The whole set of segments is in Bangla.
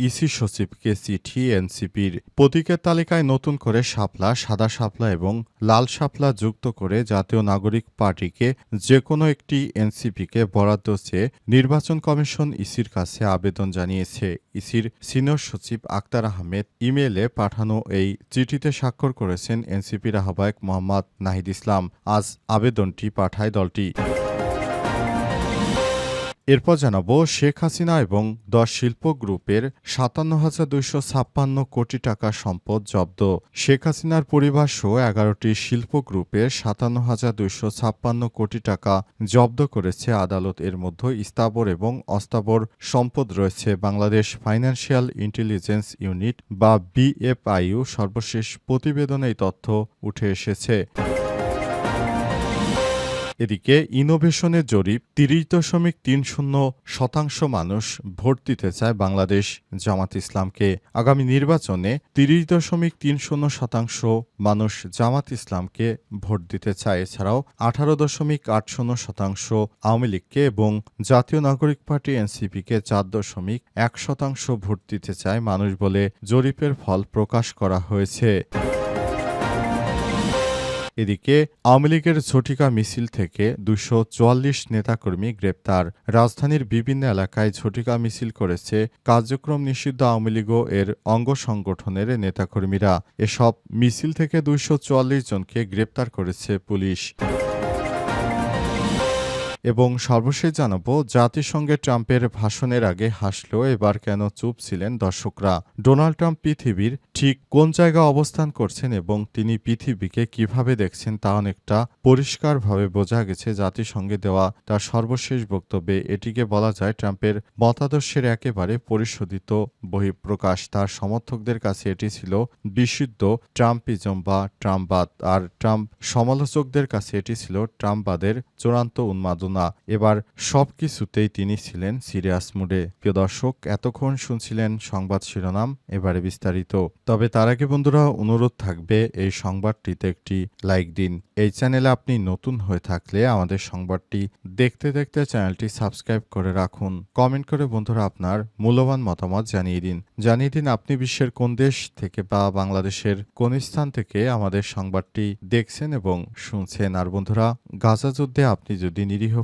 ইসি সচিবকে চিঠি, এনসিপির প্রতীকের তালিকায় নতুন করে শাপলা, সাদা শাপলা এবং লাল শাপলা যুক্ত করে জাতীয় নাগরিক পার্টিকে যে কোনো একটি এনসিপিকে বরাদ্দ চেয়ে নির্বাচন কমিশন ইসির কাছে আবেদন জানিয়েছে। ইসির সিনিয়র সচিব আক্তার আহমেদ ইমেইলে পাঠানো এই চিঠিতে স্বাক্ষর করেছেন এনসিপির আহ্বায়ক মোহাম্মদ নাহিদ ইসলাম। আজ আবেদনটি পাঠায় দলটি। এরপর জানাব শেখ হাসিনা এবং দশ শিল্প গ্রুপের সাতান্ন হাজার দুইশো ছাপ্পান্ন কোটি টাকা সম্পদ জব্দ। শেখ হাসিনার পরিবার সহ এগারোটি শিল্প গ্রুপের সাতান্ন হাজার দুইশো ছাপ্পান্ন কোটি টাকা জব্দ করেছে আদালত। এর মধ্যে স্থাবর এবং অস্থাবর সম্পদ রয়েছে বাংলাদেশ ফাইন্যান্সিয়াল ইন্টেলিজেন্স ইউনিট বা বিএফআইউ সর্বশেষ প্রতিবেদনে এই তথ্য উঠে এসেছে। এদিকে ইনোভেশনের জরিপ তিরিশ দশমিক তিন শূন্য শতাংশ মানুষ ভোট দিতে চায় বাংলাদেশ জামাত ইসলামকে। আগামী নির্বাচনে তিরিশ দশমিক তিন শূন্য শতাংশ মানুষ জামাত ইসলামকে ভোট দিতে চায়। এছাড়াও আঠারো দশমিক আট শূন্য শতাংশ আওয়ামী লীগকে এবং জাতীয় নাগরিক পার্টি এনসিপিকে চার দশমিক এক শতাংশ ভোট দিতে চায় মানুষ বলে জরিপের ফল প্রকাশ করা হয়েছে। এদিকে আওয়ামী লীগের ঝটিকা মিছিল থেকে দুশো চুয়াল্লিশ নেতাকর্মী গ্রেপ্তার। রাজধানীর বিভিন্ন এলাকায় ঝটিকা মিছিল করেছে কার্যক্রম নিষিদ্ধ আওয়ামী লীগ এর অঙ্গ সংগঠনের নেতাকর্মীরা। এসব মিছিল থেকে দুইশো চুয়াল্লিশ জনকে গ্রেপ্তার করেছে পুলিশ। এবং সর্বশেষ জানাব, জাতিসংঘে ট্রাম্পের ভাষণের আগে হাসলেও এবার কেন চুপ ছিলেন দর্শকরা? ডোনাল্ড ট্রাম্প পৃথিবীর ঠিক কোন জায়গায় অবস্থান করছেন এবং তিনি পৃথিবীকে কীভাবে দেখছেন তা অনেকটা পরিষ্কারভাবে বোঝা গেছে জাতিসংঘে দেওয়া তার সর্বশেষ বক্তব্যে। এটিকে বলা যায় ট্রাম্পের মতাদর্শের একেবারে পরিশোধিত বহিঃপ্রকাশ। তার সমর্থকদের কাছে এটি ছিল বিশুদ্ধ ট্রাম্পিজম বা ট্রাম্পবাদ। আর ট্রাম্প সমালোচকদের কাছে এটি ছিল ট্রাম্পবাদের চূড়ান্ত উন্মাদনা। এবার সবকিছুতেই তিনি ছিলেন সিরিয়াস মুডে। প্রিয় দর্শক, এতক্ষণ শুনছিলেন সংবাদ শিরোনাম, এবারে বিস্তারিত। তবে তার আগে বন্ধুরা, অনুরোধ থাকবে এই সংবাদটিতে একটি লাইক দিন। এই চ্যানেলে আপনি নতুন হয়ে থাকলে আমাদের সংবাদটি দেখতে দেখতে চ্যানেলটি সাবস্ক্রাইব করে রাখুন। কমেন্ট করে বন্ধুরা আপনার মূল্যবান মতামত জানিয়ে দিন। জানিয়ে দিন আপনি বিশ্বের কোন দেশ থেকে বা বাংলাদেশের কোন স্থান থেকে আমাদের সংবাদটি দেখছেন এবং শুনছেন। আর বন্ধুরা, গাজা যুদ্ধে আপনি যদি নিরীহ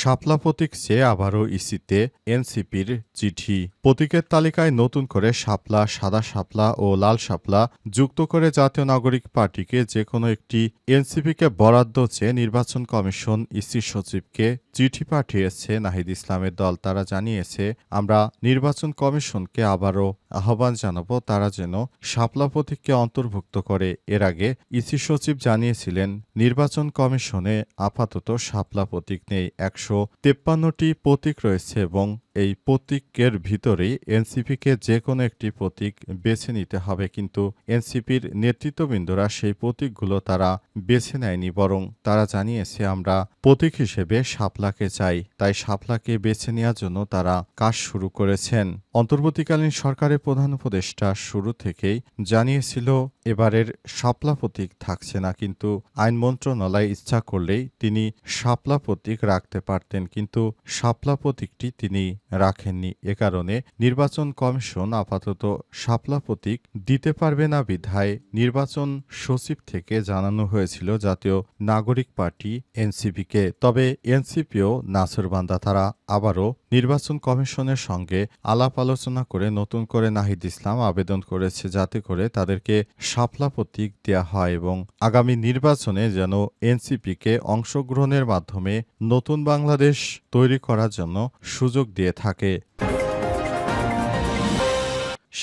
শাপলা প্রতীক চেয়ে আবারও ইসিতে এনসিপির চিঠি। প্রতীকের তালিকায় নতুন করে শাপলা সাদা শাপলা ও লাল শাপলা যুক্ত করে জাতীয় নাগরিক পার্টিকে যে কোনো একটি এনসিপিকে বরাদ্দ চেয়ে নির্বাচন কমিশন ইসি সচিবকে চিঠি পাঠিয়েছে নাহিদ ইসলামের দল। তারা জানিয়েছে, আমরা নির্বাচন কমিশনকে আবারও আহ্বান জানাব, তারা যেন শাপলা প্রতীককে অন্তর্ভুক্ত করে। এর আগে ইসি সচিব জানিয়েছিলেন, নির্বাচন কমিশনে আপাতত শাপলা প্রতীক নেই। একশো তেপ্পান্নটি প্রতীক রয়েছে এবং এই প্রতীকের ভিতরেই এনসিপিকে যে কোনো একটি প্রতীক বেছে নিতে হবে, কিন্তু এনসিপির নেতৃত্ববৃন্দরা সেই প্রতীকগুলো তারা বেছে নেয়নি, বরং তারা জানিয়েছে, আমরা প্রতীক হিসেবে শাপলাকে চাই। তাই শাপলাকে বেছে নেওয়ার জন্য তারা কাজ শুরু করেছেন। অন্তর্বর্তীকালীন সরকারের প্রধান উপদেষ্টা শুরু থেকেই জানিয়েছিল, এবারের শাপলা প্রতীক থাকছে না। কিন্তু আইন মন্ত্রণালয় ইচ্ছা করলেই তিনি শাপলা প্রতীক রাখতে পারতেন, কিন্তু শাপলা প্রতীকটি তিনি রাখেননি। এ কারণে নির্বাচন কমিশন আপাতত শাপলা প্রতীক দিতে পারবে না বিধায় নির্বাচন সচিব থেকে জানানো হয়েছিল জাতীয় নাগরিক পার্টি এনসিপিকে। তবে এনসিপিও নাসরবান্দা তারা আবারও নির্বাচন কমিশনের সঙ্গে আলাপ আলোচনা করে নতুন করে নাহিদ ইসলাম আবেদন করেছে যাতে করে তাদেরকে শাপলা প্রতীক দেওয়া হয় এবং আগামী নির্বাচনে যেন এনসিপিকে অংশগ্রহণের মাধ্যমে নতুন বাংলাদেশ তৈরি করার জন্য সুযোগ দিয়ে থাকে।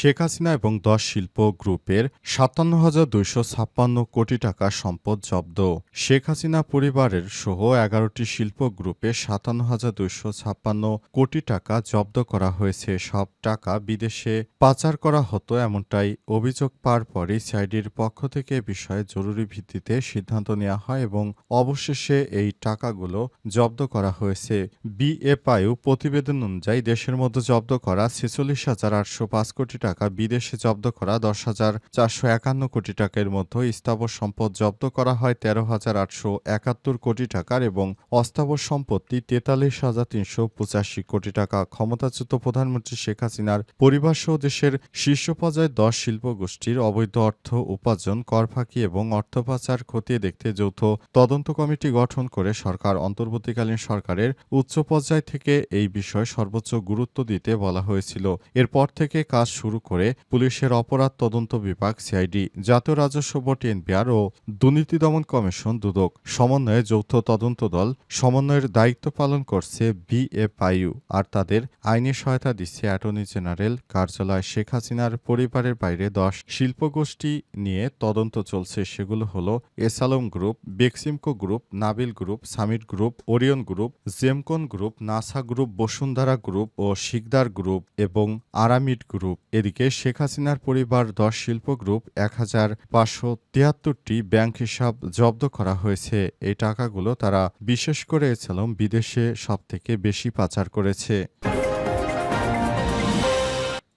শেখ হাসিনা এবং দশ শিল্প গ্রুপের সাতান্ন হাজার দুইশো ছাপ্পান্ন কোটি টাকা সম্পদ জব্দ। শেখ হাসিনা পরিবারের সহ এগারোটি শিল্প গ্রুপে সাতান্ন হাজার দুইশো ছাপ্পান্ন কোটি টাকা জব্দ করা হয়েছে। সব টাকা বিদেশে পাচার করা হতো এমনটাই অভিযোগ পাওয়ার পরই সিআইডির পক্ষ থেকে বিষয়ে জরুরি ভিত্তিতে সিদ্ধান্ত নেওয়া হয় এবং অবশেষে এই টাকাগুলো জব্দ করা হয়েছে। বিএফআইউ প্রতিবেদন অনুযায়ী দেশের মধ্যে জব্দ করা ছেচল্লিশ হাজার আটশো পাঁচ কোটি টাকা বিদেশে জব্দ করা দশ হাজার চারশো একান্ন কোটি টাকার মধ্যে স্থাবর সম্পদ জব্দ করা হয় তেরো হাজার আটশো একাত্তর কোটি টাকার এবং অস্থাবর সম্পত্তি তেতাল্লিশ হাজার তিনশো পঁচাশি কোটি টাকা। ক্ষমতাচ্যুত প্রধানমন্ত্রী শেখ হাসিনার পরিবার সহ দেশের শীর্ষ পর্যায়ে দশ শিল্প গোষ্ঠীর অবৈধ অর্থ উপার্জন, কর ফাঁকি এবং অর্থ পাচার খতিয়ে দেখতে যৌথ তদন্ত কমিটি গঠন করে সরকার অন্তর্বর্তীকালীন সরকারের উচ্চ পর্যায় থেকে এই বিষয়ে সর্বোচ্চ গুরুত্ব দিতে বলা হয়েছিল। এরপর থেকে কাজ শুরু করে পুলিশের অপরাধ তদন্ত বিভাগ, সিআইডি, জাতীয় রাজস্ব বোর্ড, এনবিআর ও দুর্নীতি দমন কমিশন দুদক সমন্বয়ে যৌথ তদন্ত দল সমন্বয়ের দায়িত্ব পালন করছে বিএফআইইউ আর তাদের আইনি সহায়তা দিচ্ছে অ্যাটর্নি জেনারেল কার্যালয় শেখ হাসিনার পরিবারের বাইরে দশ শিল্পগোষ্ঠী নিয়ে তদন্ত চলছে। সেগুলো হলো S Alam group, Beximco group, Nabil group, Summit group, Orion group, Gemcon group, Nassa group, Bashundhara group ও শিকদার গ্রুপ এবং আরামিড গ্রুপ। এদিকে শেখ হাসিনার পরিবার দশ শিল্প গ্রুপ এক হাজার পাঁচশো তিয়াত্তরটি ব্যাংক হিসাব জব্দ করা হয়েছে। এই টাকাগুলো তারা বিশেষ করে এছিলাম বিদেশে সব থেকে বেশি পাচার করেছে।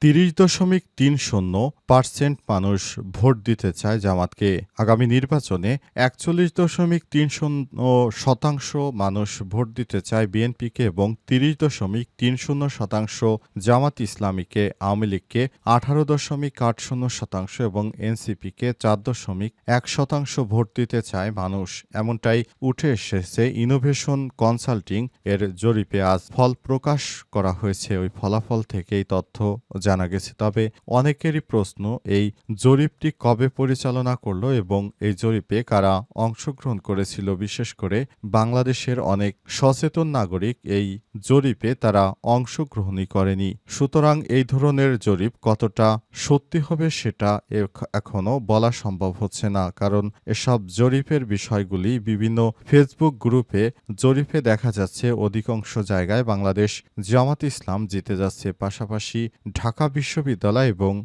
তিরিশ দশমিক তিন শূন্য পার্সেন্ট মানুষ ভোট দিতে চায় জামাতকে। আগামী নির্বাচনে একচল্লিশ দশমিক তিন শূন্য শতাংশ মানুষ ভোট দিতে চায় বিএনপিকে এবং তিরিশ দশমিক তিন শূন্য শতাংশ জামাত ইসলামীকে, আওয়ামী লীগকে, আঠারো দশমিক আট শূন্য শতাংশ এবং এনসিপিকে চার দশমিক এক শতাংশ ভোট দিতে চায় মানুষ। এমনটাই উঠে এসেছে ইনোভেশন কনসাল্টিং এর জরিপে। আজ ফল প্রকাশ করা হয়েছে। ওই ফলাফল থেকে এই তথ্য জানা গেছে। তবে অনেকেরই প্রশ্ন এই জরিপটি কবে পরিচালনা করল এবং এই জরিপে কারা অংশগ্রহণ করেছিল? বিশেষ করে বাংলাদেশের অনেক সচেতন নাগরিক এই জরিপে তারা অংশগ্রহণই করেনি। সুতরাং এই ধরনের জরিপ কতটা সত্যি হবে সেটা এখ- এখনও বলা সম্ভব হচ্ছে না। কারণ এসব জরিপের বিষয়গুলি বিভিন্ন ফেসবুক গ্রুপে জরিপে দেখা যাচ্ছে, অধিকাংশ জায়গায় বাংলাদেশ জামাত ইসলাম জিতে যাচ্ছে। পাশাপাশি ঢাকা বিশ্ববিদ্যালয় এবং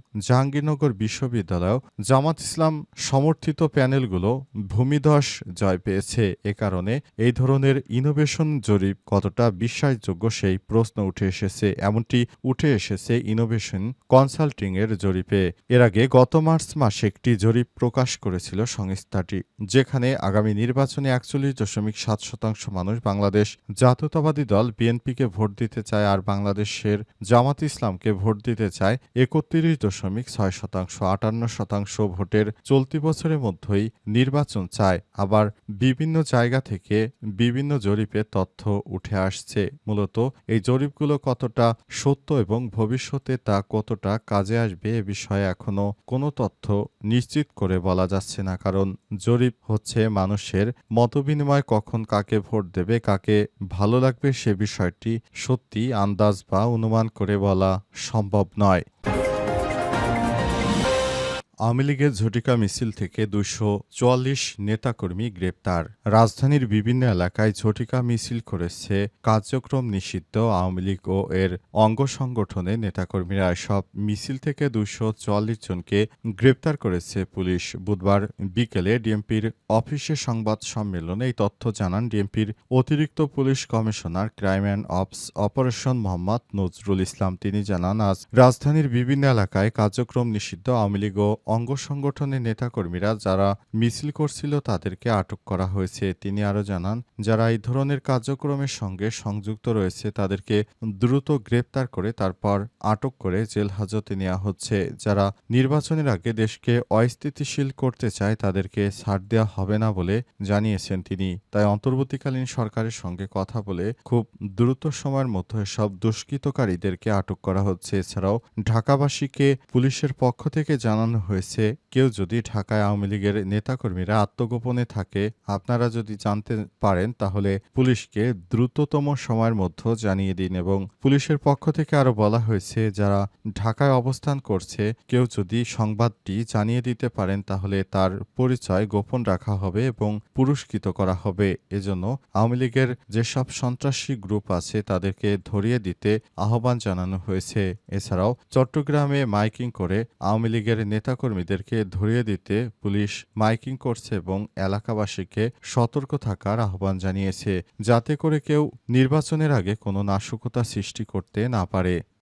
জাহাঙ্গীরনগর বিশ্ববিদ্যালয়েও জামাত ইসলাম সমর্থিত প্যানেলগুলো ভূমিধস জয় পেয়েছে। এ কারণে এই ধরনের ইনোভেশন জরিপ কতটা বিশ্বাসযোগ্য সেই প্রশ্ন উঠে এসেছে। এমনটি উঠে এসেছে ইনোভেশন কনসাল্টিং এর জরিপে। এর আগে গত মার্চ মাসে একটি জরিপ প্রকাশ করেছিল সংস্থাটি, যেখানে আগামী নির্বাচনে একচল্লিশ দশমিক সাত শতাংশ মানুষ বাংলাদেশ জাতীয়তাবাদী দল বিএনপিকে ভোট দিতে চায় আর বাংলাদেশের জামাত ইসলামকে ভোট দিতে চায় একত্রিশ দশমিক ছয় শতাংশ, আটান্ন শতাংশ ভোটের চলতি বছরের মধ্যেই নির্বাচন চায়। আবার বিভিন্ন জায়গা থেকে বিভিন্ন জরিপে তথ্য উঠে আসছে। মূলত এই জরিপগুলো কতটা সত্য এবং ভবিষ্যতে তা কতটা কাজে আসবে এ বিষয়ে এখনও কোনো তথ্য নিশ্চিত করে বলা যাচ্ছে না। কারণ জরিপ হচ্ছে মানুষের মতবিনিময় কখন কাকে ভোট দেবে, কাকে ভালো লাগবে সে বিষয়টি সত্যি আন্দাজ বা অনুমান করে বলা সম্ভব নয়। আওয়ামী লীগের ঝটিকা মিছিল থেকে দুশো চুয়াল্লিশ নেতাকর্মী গ্রেপ্তার। রাজধানীর বিভিন্ন এলাকায় ঝটিকা মিছিল করেছে কার্যক্রম নিষিদ্ধ আওয়ামী লীগ ও এর অঙ্গ সংগঠনের নেতাকর্মীরা। সব মিছিল থেকে দুশো চুয়াল্লিশ জনকে গ্রেপ্তার করেছে পুলিশ। বুধবার বিকেলে ডিএমপির অফিসে সংবাদ সম্মেলনে এই তথ্য জানান ডিএমপির অতিরিক্ত police commissioner crime and ops operation Mohammad Nazrul Islam. তিনি জানান, আজ রাজধানীর বিভিন্ন এলাকায় কার্যক্রম নিষিদ্ধ আওয়ামী লীগ ও অঙ্গ সংগঠনের নেতাকর্মীরা যারা মিছিল করছিল তাদেরকে আটক করা হয়েছে। তিনি আরও জানান, যারা এই ধরনের কার্যক্রমের সঙ্গে সংযুক্ত রয়েছে তাদেরকে দ্রুত গ্রেপ্তার করে তারপর আটক করে জেল হাজতে নেওয়া হচ্ছে। যারা নির্বাচনের আগে দেশকে অস্থিতিশীল করতে চায় তাদেরকে ছাড় দেওয়া হবে না বলে জানিয়েছেন তিনি। তাই অন্তর্বর্তীকালীন সরকারের সঙ্গে কথা বলে খুব দ্রুত সময়ের মধ্যে সব দুষ্কৃতকারীদেরকে আটক করা হচ্ছে। এছাড়াও ঢাকাবাসীকে পুলিশের পক্ষ থেকে জানানো হয়েছে হয়েছে কেউ যদি ঢাকায় আওয়ামী লীগের নেতাকর্মীরা আত্মগোপনে থাকে, আপনারা যদি জানতে পারেন তাহলে পুলিশকে দ্রুততম সময়ের মধ্যে জানিয়ে দিন এবং পুলিশের পক্ষ থেকে আরও বলা হয়েছে, যারা ঢাকায় অবস্থান করছে, কেউ যদি সংবাদটি জানিয়ে দিতে পারেন তাহলে তার পরিচয় গোপন রাখা হবে এবং পুরস্কৃত করা হবে। এজন্য আওয়ামী লীগের যেসব সন্ত্রাসী গ্রুপ আছে, তাদেরকে ধরিয়ে দিতে আহ্বান জানানো হয়েছে। এছাড়াও চট্টগ্রামে মাইকিং করে আওয়ামী লীগের নেতাকর্মীদেরকে ধরিয়ে দিতে পুলিশ মাইকিং করছে এবং এলাকাবাসীকে সতর্ক থাকার আহ্বান জানিয়েছে, যাতে করে কেউ নির্বাচনের আগে কোনো নাশকতা সৃষ্টি করতে না পারে।